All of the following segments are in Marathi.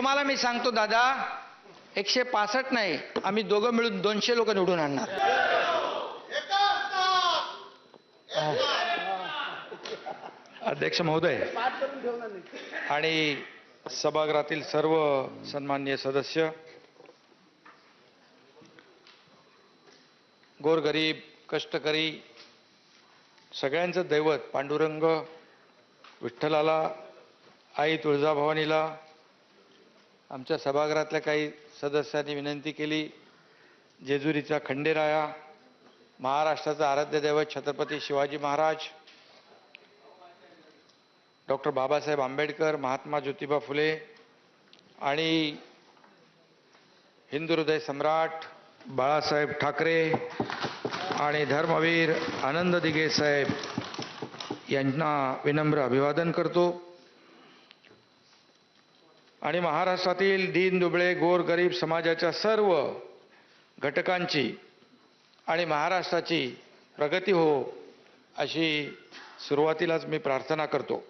तुम्हाला मी सांगतो दादा एकशे पासष्ट नाही आम्ही दोघं मिळून दोनशे लोक निवडून आणणार. अध्यक्ष महोदय आणि सभागृहातील सर्व सन्माननीय सदस्य गोरगरीब कष्टकरी सगळ्यांचं दैवत पांडुरंग विठ्ठलाला आई तुळजाभवानीला आमच्या सभागृहातल्या काही सदस्यांनी विनंती केली. जेजुरीचा खंडेराया महाराष्ट्राचा आराध्य दैवत छत्रपती शिवाजी महाराज डॉक्टर बाबासाहेब आंबेडकर महात्मा ज्योतिबा फुले आणि हिंदू हृदय सम्राट बाळासाहेब ठाकरे आणि धर्मवीर आनंद दिघे साहेब यांना विनम्र अभिवादन करतो. आणि महाराष्ट्रातील दीन दुबळे गोर गरीब समाजाच्या सर्व घटकांची आणि महाराष्ट्राची प्रगती हो अशी सुरुवातीलाच मी प्रार्थना करतो.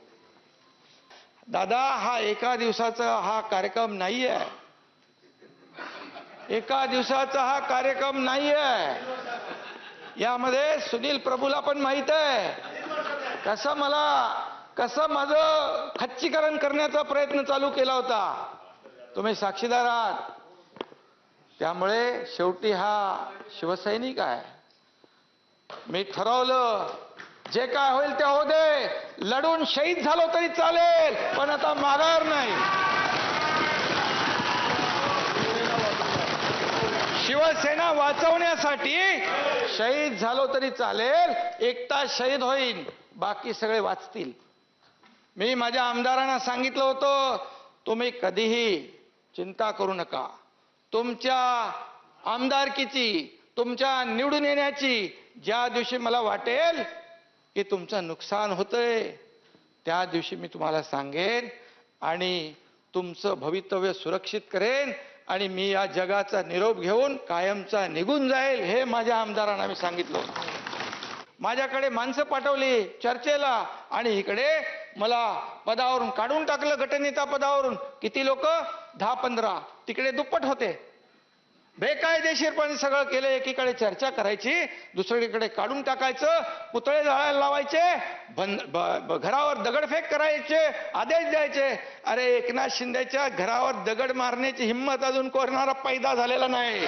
दादा हा एका दिवसाचा हा कार्यक्रम नाही आहे एका दिवसाचा हा कार्यक्रम नाही आहे यामध्ये सुनील प्रभूला पण माहीत आहे. कसं मला कसं माझं खच्चीकरण करण्याचा प्रयत्न चालू केला होता. तुम्ही साक्षीदार आहात. त्यामुळे शेवटी हा शिवसैनिक आहे. मी ठरवलं जे काय होईल ते होऊ दे. लढून शहीद झालो तरी चालेल पण आता माघार नाही. शिवसेना वाचवण्यासाठी शहीद झालो तरी चालेल एकटा शहीद होईल बाकी सगळे वाचतील. मी माझ्या आमदारांना सांगितलं होतं तुम्ही कधीही चिंता करू नका तुमच्या आमदारकीची तुमच्या निवडून येण्याची ज्या दिवशी मला वाटेल की तुमचं नुकसान होतंय त्या दिवशी मी तुम्हाला सांगेन आणि तुमचं भवितव्य सुरक्षित करेन आणि मी या जगाचा निरोप घेऊन कायमचा निघून जाईल हे माझ्या आमदारांना मी सांगितलं होतं. माझ्याकडे माणसं पाठवली चर्चेला आणि इकडे मला पदावरून काढून टाकलं गटनेता पदावरून. किती लोक? दहा पंधरा. तिकडे दुप्पट होते. बेकायदेशीरपणे सगळं केलं एकीकडे चर्चा करायची दुसरीकडे काढून टाकायचं पुतळे जाळायला लावायचे बंद घरावर दगडफेक करायचे आदेश द्यायचे. अरे एकनाथ शिंदेच्या घरावर दगड मारण्याची हिंमत अजून कोरणारा पैदा झालेला नाही.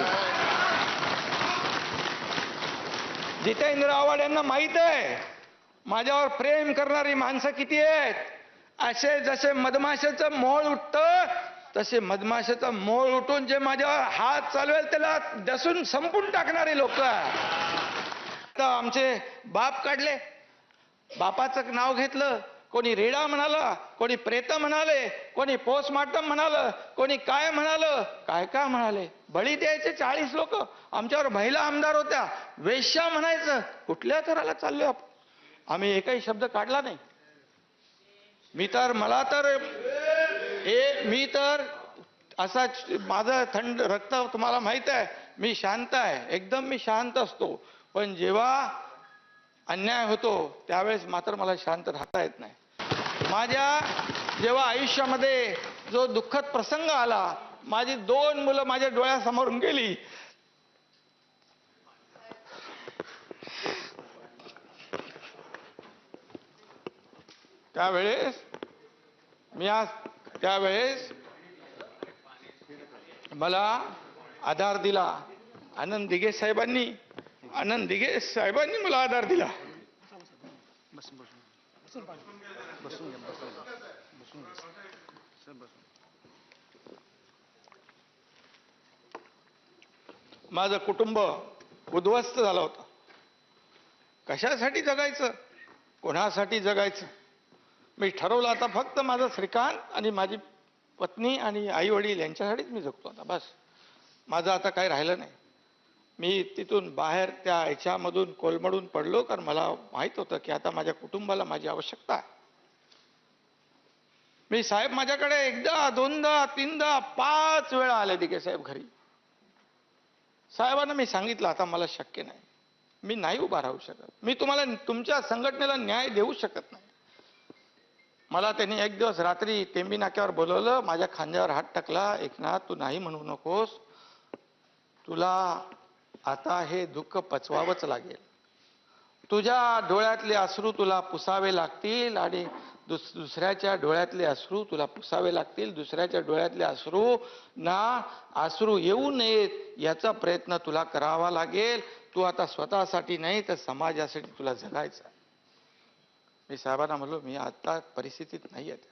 जितेंद्र आव्हाड यांना माहीत आहे. माझ्यावर प्रेम करणारी माणसं किती आहेत? असे जसे मधमाशाचं मोळ उठतं तसे मधमाशाचं मोळ उठून जे माझ्यावर हात चालवेल त्याला दसून संपून टाकणारे लोक. तर आमचे बाप काढले. बापाचं नाव घेतलं. कोणी रेडा म्हणाला कोणी प्रेत म्हणाले कोणी पोस्टमार्टम म्हणालं कोणी काय म्हणालं काय काय म्हणाले? बळी द्यायचे चाळीस लोक. आमच्यावर महिला आमदार होत्या. वेश्या म्हणायचं कुठल्या थराला चाललोय आपण? आम्ही एकही शब्द काढला नाही. मी तर मला तर ए मी तर असा माझं थंड रक्त तुम्हाला माहीत आहे मी शांत आहे. एकदम मी शांत असतो. पण जेव्हा अन्याय होतो त्यावेळेस मात्र मला शांत राहता येत नाही. माझ्या जेव्हा आयुष्यामध्ये जो दुःखद प्रसंग आला माझी दोन मुलं माझ्या डोळ्यासमोरून गेली त्यावेळेस मी आज त्यावेळेस मला आधार दिला. आनंद दिघे साहेबांनी आनंद दिघे साहेबांनी मला आधार दिला. माझं कुटुंब उद्ध्वस्त झालं होतं. कशासाठी जगायचं? कोणासाठी जगायचं? मी ठरवलं आता फक्त माझं श्रीकांत आणि माझी पत्नी आणि आई वडील यांच्यासाठीच मी जगतो आता बस. माझं आता काही राहिलं नाही. मी तिथून बाहेर त्या ह्याच्यामधून कोलमडून पडलो कारण मला माहीत होतं की आता माझ्या कुटुंबाला माझी आवश्यकता आहे. मी साहेब माझ्याकडे एकदा दोनदा तीनदा पाच वेळा आले दिघे साहेब घरी. साहेबांना मी सांगितलं आता मला शक्य नाही. मी नाही उभा राहू शकत. मी तुम्हाला तुमच्या संघटनेला न्याय देऊ शकत नाही. मला त्यांनी एक दिवस रात्री टेंबी नाक्यावर बोलवलं माझ्या खांद्यावर हात टाकला एकनाथ तू नाही म्हणू नकोस. तुला आता हे दुःख पचवावंच लागेल. तुझ्या डोळ्यातले अश्रू तुला पुसावे लागतील आणि दुस दुसऱ्याच्या डोळ्यातले अश्रू तुला पुसावे लागतील. दुसऱ्याच्या डोळ्यातले अश्रू ना अश्रू येऊ नयेत याचा प्रयत्न तुला करावा लागेल. तू आता स्वतःसाठी नाही तर समाजासाठी तुला जगायचं आहे. मी साहेबांना म्हणलो मी आता परिस्थितीत नाही आहे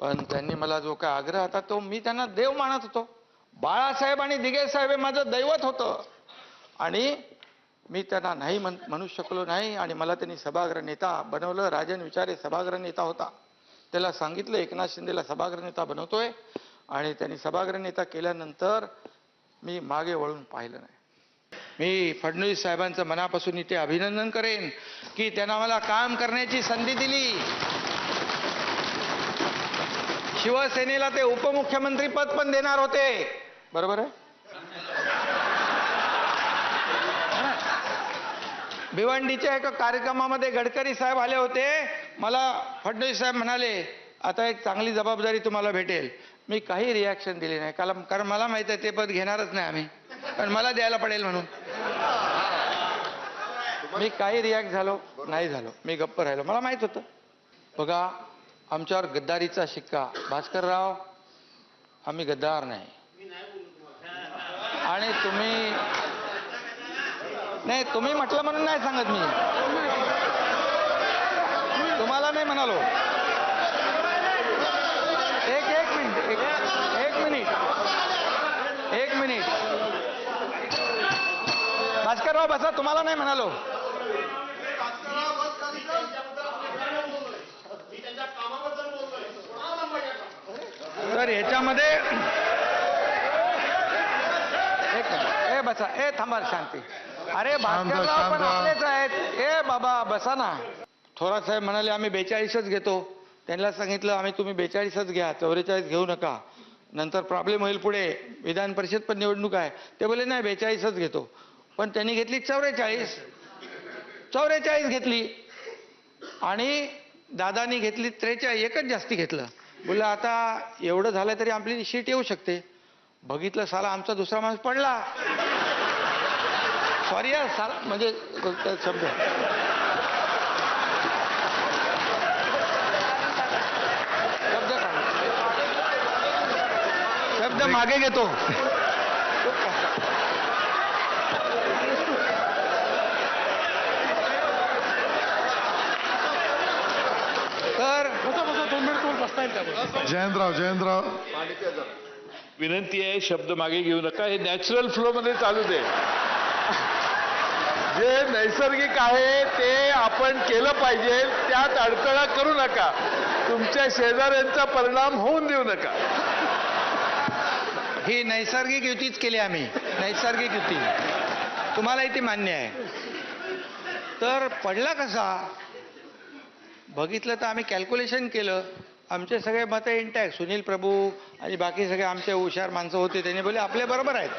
पण त्यांनी मला जो काय आग्रह होता तो मी त्यांना देव मानत होतो. बाळासाहेब आणि दिगे साहेब हे माझं दैवत होतं. आणि मी त्यांना नाही म्हण म्हणू शकलो नाही आणि मला त्यांनी सभागृह नेता बनवलं. राजन विचारे सभागृह नेता होता. त्याला सांगितलं एकनाथ शिंदेला सभागृह नेता बनवतोय. आणि त्यांनी सभागृह नेता केल्यानंतर मी मागे वळून पाहिलं नाही. मी फडणवीस साहेबांचं मनापासून इथे अभिनंदन करेन. की त्यांना मला काम करण्याची संधी दिली. शिवसेनेला ते उपमुख्यमंत्री पद पण देणार होते. बरोबर आहे? भिवंडीच्या एका कार्यक्रमामध्ये गडकरी साहेब आले होते. मला फडणवीस साहेब म्हणाले आता एक चांगली जबाबदारी तुम्हाला भेटेल. मी काही रिॲक्शन दिली नाही. कारण कारण मला माहीत आहे ते पद घेणारच नाही आम्ही. पण मला द्यायला पडेल म्हणून. मी काही रिॲक्ट झालो नाही झालो. मी गप्प राहिलो. मला माहीत होतं. बघा आमच्यावर गद्दारीचा शिक्का. भास्करराव आम्ही गद्दार नाही. आणि तुम्ही नाही तुम्ही म्हटलं म्हणून नाही सांगत मी. तुम्हाला नाही म्हणालो. एक एक मिनिट एक एक मिनिट. एक मिनिट. भास्करराव बसा तुम्हाला नाही म्हणालो. तर ह्याच्यामध्ये एक ए बसा. ए थांबा शांती. अरे भास्करराव पण आपलेच आहेत. ए बाबा बसा ना. थोरात साहेब म्हणाले आम्ही बेचाळीसच घेतो. त्यांना सांगितलं आम्ही तुम्ही बेचाळीसच घ्या चौवेचाळीस घेऊ नका. नंतर प्रॉब्लेम होईल पुढे. विधान परिषद पण निवडणूक आहे. ते बोले नाही बेचाळीसच घेतो. पण त्यांनी घेतली चौवेचाळीस. चौवेचाळीस घेतली. आणि दादानी घेतली त्रेचाळीस. एकच जास्ती घेतलं. बोललं आता एवढं झालं तरी आपली शीट येऊ शकते. बघितलं साला आमचा दुसरा माणूस पडला. सॉरी यार साला म्हणजे शब्द. शब्द शब्द मागे घेतो तर जयंतराव जयंतराव विनंती आहे शब्द मागे घेऊ नका हे नॅचरल फ्लो मध्ये चालू दे जे नैसर्गिक आहे ते आपण केलं पाहिजे त्यात अडथळा करू नका तुमच्या शेजाऱ्यांचा परिणाम होऊन देऊ नका ही नैसर्गिक युतीच केली आम्ही नैसर्गिक युती तुम्हालाही ती मान्य आहे तर पडला कसा बघितलं तर आम्ही कॅल्क्युलेशन केलं आमचे सगळे मतं इंटॅक्ट सुनील प्रभू आणि बाकी सगळे आमचे हुशार माणसं होते त्यांनी बोले आपले बरोबर आहेत.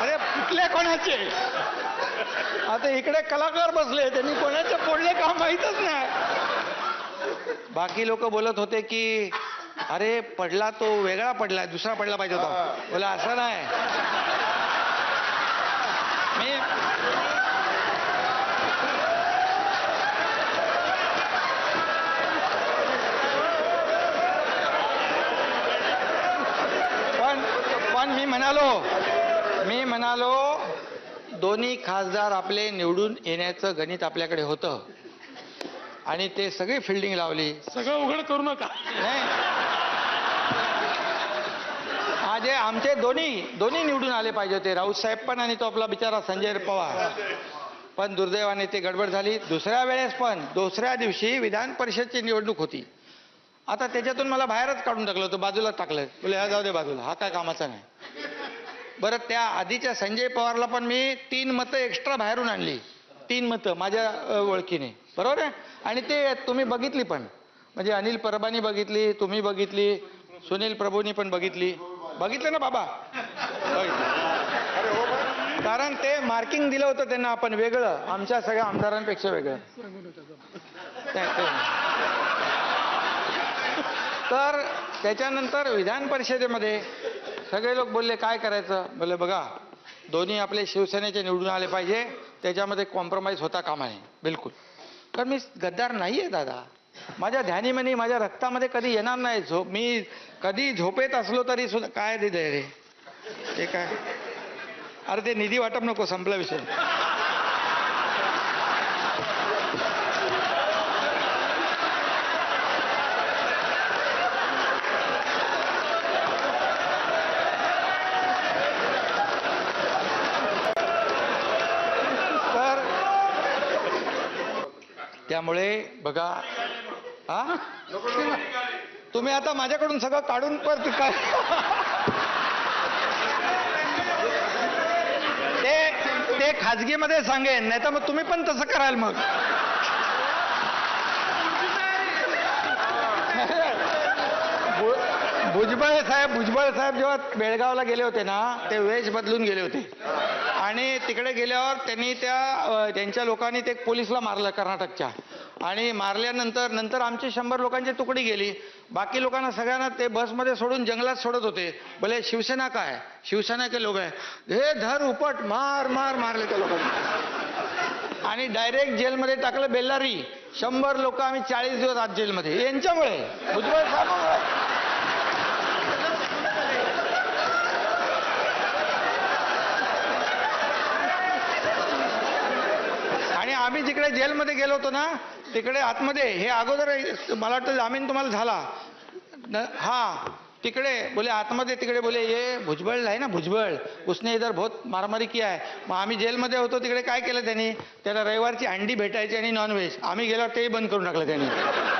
अरे कुठल्या कोणाचे? आता इकडे कलाकार बसले त्यांनी कोणाचे फोडले का माहीतच नाही. बाकी लोक बोलत होते की अरे पडला तो वेगळा पडला दुसरा पडला पाहिजे होता. बोला असं नाही. मी पण पण मी म्हणालो मी म्हणालो दोन्ही खासदार आपले निवडून येण्याचं गणित आपल्याकडे होतं. आणि ते सगळी फिल्डिंग लावली. सगळं उघड करू नका. नाही. हा जे आमचे दोन्ही दोन्ही निवडून आले पाहिजे होते. राऊत साहेब पण आणि तो आपला बिचारा संजय पवार. पण दुर्दैवाने ते गडबड झाली. दुसऱ्या वेळेस पण दुसऱ्या दिवशी विधान परिषदची निवडणूक होती. आता त्याच्यातून मला बाहेरच काढून टाकलं होतं बाजूला टाकलं बोले हा जाऊ दे बाजूला. हा काय कामाचा नाही. बरं त्या आधीच्या संजय पवारला पण मी तीन मतं एक्स्ट्रा बाहेरून आणली. तीन मतं माझ्या ओळखीने. बरोबर आहे? आणि ते तुम्ही बघितली पण. म्हणजे अनिल परबानी बघितली तुम्ही बघितली सुनील प्रभूंनी पण बघितली. बघितलं ना बाबा? बघितलं. कारण ते मार्किंग दिलं होतं त्यांना आपण वेगळं. आमच्या सगळ्या आमदारांपेक्षा वेगळं. तर त्याच्यानंतर विधान परिषदेमध्ये सगळे लोक बोलले काय करायचं? बोलले बघा दोन्ही आपले शिवसेनेचे निवडून आले पाहिजे त्याच्यामध्ये कॉम्प्रोमाइज होता कामा नये. बिलकुल. कारण मी गद्दार नाही आहे दादा. माझ्या ध्यानीमनी माझ्या रक्तामध्ये कधी येणार नाही झोप. मी कधी झोपेत असलो तरी सुद्धा काय दिलंय रे? ते काय? अरे ते निधी वाटप नको संपला विषय. त्यामुळे बघा हा? तुम्ही आता माझ्याकडून सगळं काढून परत काय? ते ते खाजगीमध्ये सांगेन नाही तर मग तुम्ही पण तसं कराल मग. भुजबळ साहेब भुजबळ साहेब जेव्हा बेळगावला गेले होते ना ते वेश बदलून गेले होते. आणि तिकडे गेल्यावर त्यांनी त्या त्यांच्या लोकांनी ते पोलिसला मारलं कर्नाटकच्या. आणि मारल्यानंतर नंतर आमची शंभर लोकांची तुकडी गेली. बाकी लोकांना सगळ्यांना ते बसमध्ये सोडून जंगलात सोडत होते. भले शिवसेना काय? शिवसेना के लोक आहे हे धर उपट मार मार मारले त्या लोकांनी. आणि डायरेक्ट जेलमध्ये टाकलं बेल्लारी. शंभर लोक आम्ही चाळीस दिवस आज जेलमध्ये. यांच्यामुळे भुजबळ साहेबांमुळे आणि आम्ही जिकडे जेलमध्ये गेलो होतो ना तिकडे आतमध्ये हे अगोदर मला वाटतं जामीन तुम्हाला झाला. न- हा तिकडे बोले आतमध्ये तिकडे बोले ये भुजबळ आहे ना भुजबळ. उसने इधर बहुत मारामारी किया आहे मग आम्ही जेलमध्ये होतो तिकडे काय केलं त्यांनी? त्याला रविवारची अंडी भेटायची आणि नॉनव्हेज आम्ही गेल्यावर तेही बंद करून टाकलं त्यांनी.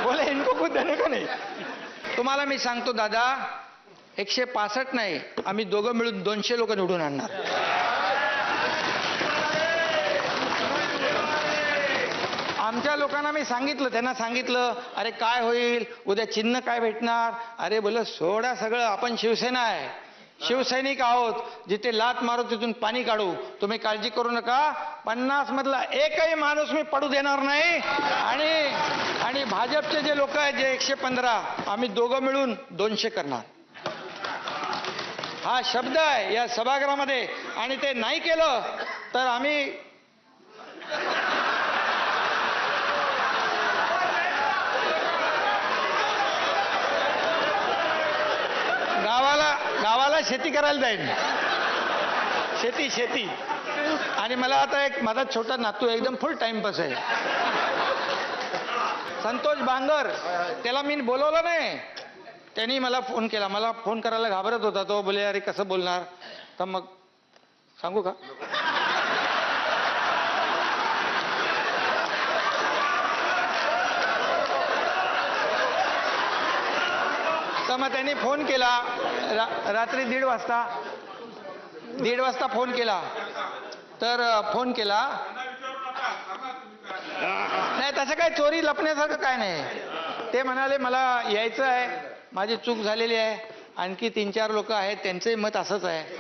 बोले इनको खूप देने का नाही? तुम्हाला मी सांगतो दादा एकशे पासष्ट नाही आम्ही दोघं मिळून दोनशे लोक निवडून आणणार. आमच्या लोकांना मी सांगितलं त्यांना सांगितलं अरे काय होईल? उद्या चिन्ह काय भेटणार? अरे बोल सोडा सगळं आपण शिवसेना आहे. शिवसैनिक आहोत. जिथे लात मारू तिथून पाणी काढू. तुम्ही काळजी करू नका. पन्नास मधला एकही माणूस मी पडू देणार नाही. आणि आणि भाजपचे जे लोक आहेत जे एकशे पंधरा आम्ही दोघं मिळून दोनशे करणार. हा शब्द आहे या सभागृहामध्ये. आणि ते नाही केलं तर आम्ही शेती करायला जाईन शेती शेती. आणि मला आता एक माझा छोटा नातू आहे, एकदम फुल टाइमपास आहे. संतोष बांगर त्याला मी बोलवलं नाही. त्यांनी मला फोन केला. मला फोन करायला घाबरत होता तो. बोले अरे कसं बोलणार? तर मग सांगू का? मग त्यांनी फोन केला. रा- रात्री दीड वाजता दीड वाजता फोन केला. तर फोन केला. नाही तसं काय चोरी लपण्यासारखं काय नाही. ते म्हणाले मला यायचं आहे. माझी चूक झालेली आहे. आणखी तीन चार लोक आहेत. त्यांचंही मत असंच आहे.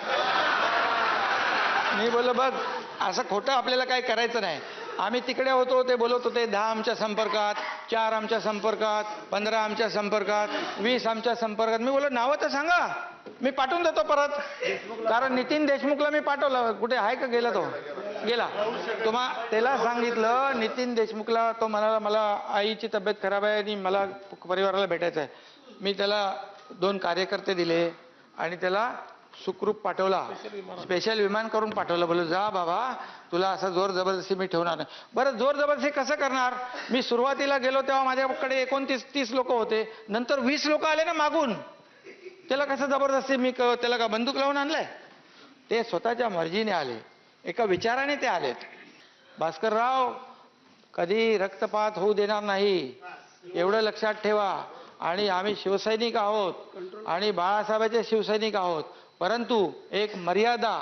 मी बोललो बघ असं खोटं आपल्याला काही करायचं नाही. आम्ही तिकडे होतो ते बोलत होते दहा आमच्या संपर्कात चार आमच्या संपर्कात पंधरा आमच्या संपर्कात वीस आमच्या संपर्कात. मी बोललो नावं तर सांगा. मी पाठवून देतो परत. कारण नितीन देशमुखला मी पाठवलं. कुठे आहे का गेला तो? गेला. तुम्हा त्याला सांगितलं नितीन देशमुखला तो म्हणाला मला आईची तब्येत खराब आहे आणि मला परिवाराला भेटायचं आहे मी त्याला दोन कार्यकर्ते दिले आणि त्याला सुखरूप पाठवला. स्पेशल विमान. करून पाठवलं. बोललो जा बाबा तुला असं जोर जबरदस्ती मी ठेवणार नाही. बरं जोर जबरदस्ती कसं करणार? मी सुरुवातीला गेलो तेव्हा माझ्याकडे एकोणतीस तीस लोक होते. नंतर वीस लोक आले ना मागून. त्याला कसं जबरदस्ती मी क- त्याला का बंदूक लावून आणलंय? ते स्वतःच्या मर्जीने आले. एका विचाराने ते आलेत. भास्करराव कधी रक्तपात होऊ देणार नाही. एवढं लक्षात ठेवा. आणि आम्ही शिवसैनिक आहोत. आणि बाळासाहेबांचे शिवसैनिक आहोत. परंतु एक मर्यादा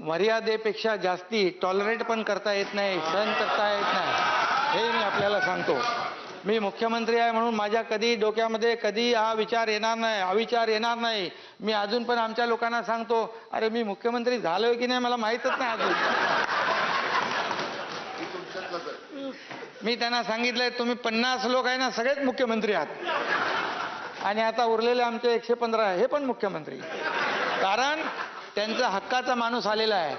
मर्यादेपेक्षा जास्ती टॉलरेट पण करता येत नाही सहन करता येत नाही. हे मी आपल्याला सांगतो. मी मुख्यमंत्री आहे म्हणून माझ्या कधी डोक्यामध्ये कधी हा विचार येणार नाही अविचार येणार नाही. मी अजून पण आमच्या लोकांना सांगतो अरे मी मुख्यमंत्री झालोय की नाही मला माहीतच नाही अजून. मी त्यांना सांगितलंय तुम्ही पन्नास लोक आहे ना सगळेच मुख्यमंत्री आहात. आणि आता उरलेले आमचे एकशे पंधरा हे पण मुख्यमंत्री. कारण त्यांचा हक्काचा माणूस आलेला आहे.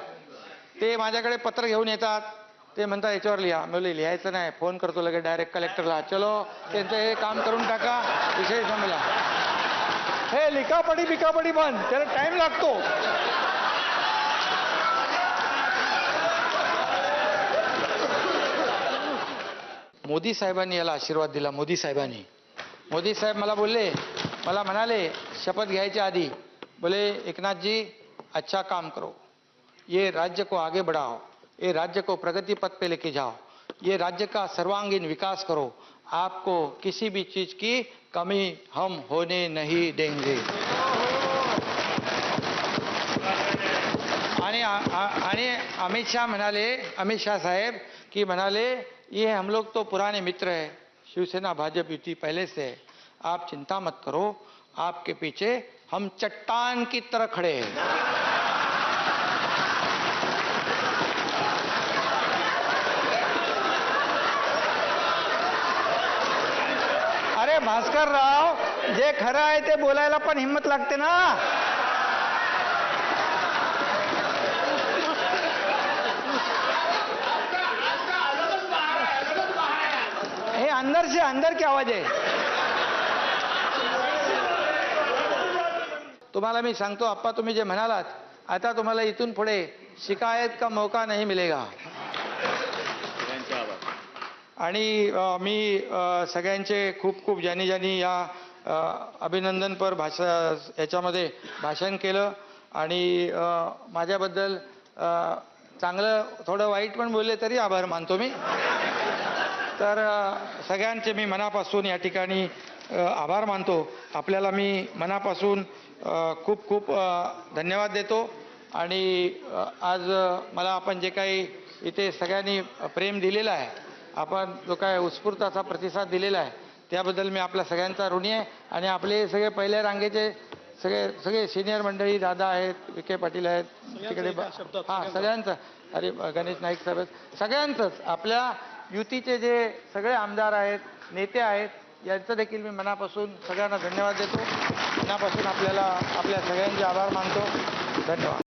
ते माझ्याकडे पत्र घेऊन येतात. ते म्हणतात याच्यावर लिहा. मी बोलले, लिहायचं नाही. फोन करतो लगेच डायरेक्ट कलेक्टरला. चलो त्यांचं हे काम करून टाका. विषय संपला. हे लिखापडी बिकापडी बंद. त्याला टाइम लागतो. मोदी साहेबांनी याला आशीर्वाद दिला. मोदी साहेबांनी. मोदी साहेब मला बोलले. मला म्हणाले शपथ घ्यायच्या आधी बोले, एकनाथ जी अच्छा काम करो। ये राज्य को आगे बढ़ाओ। ये राज्य को प्रगति पथ पे लेके जाओ। ये राज्य का सर्वांगीण विकास करो। आपको किसी भी चीज़ की कमी हम होने नहीं देंगे। अमित शाह म्हणाले अमित शाह साहेब की म्हणाले ये हम लोग तो पुराने मित्र है। शिवसेना, भाजपा युति पहले से आप चिंता मत करो। आपके पीछे हम चट्टान की तरह खड़े हैं। अरे भास्कर राव जे खरं आहे ते बोलायला पण हिंमत लागते ना? हे अंदर से अंदर की आवाज आहे. तुम्हाला मी सांगतो आप्पा तुम्ही जे म्हणालात आता तुम्हाला इथून पुढे शिकायत का मौका नाही मिलेगा. आणि मी सगळ्यांचे खूप खूप ज्यांनी ज्यांनी या अभिनंदनपर भाषा याच्यामध्ये भाषण केलं. आणि माझ्याबद्दल चांगलं थोडं वाईट पण बोलले तरी आभार मानतो मी. तर सगळ्यांचे मी मनापासून या ठिकाणी आभार मानतो. आपल्याला मी मनापासून खूप खूप धन्यवाद देतो. आणि आज मला आपण जे काही इथे सगळ्यांनी प्रेम दिलेलं आहे आपण जो काय उत्स्फूर्त असा प्रतिसाद दिलेला आहे त्याबद्दल मी आपल्या सगळ्यांचा ऋणी आहे. आणि आपले सगळे पहिल्या रांगेचे सगळे सगळे सिनियर मंडळी दादा आहेत विखे पाटील आहेत तिकडे हा सगळ्यांचं. अरे गणेश नाईक साहेब. सगळ्यांचंच. आपल्या युतीचे जे सगळे आमदार आहेत नेते आहेत यांचं देखील मी मनापासून सगळ्यांना धन्यवाद देतो. मनापासून आपल्याला आपल्या सगळ्यांचे आभार मानतो. धन्यवाद.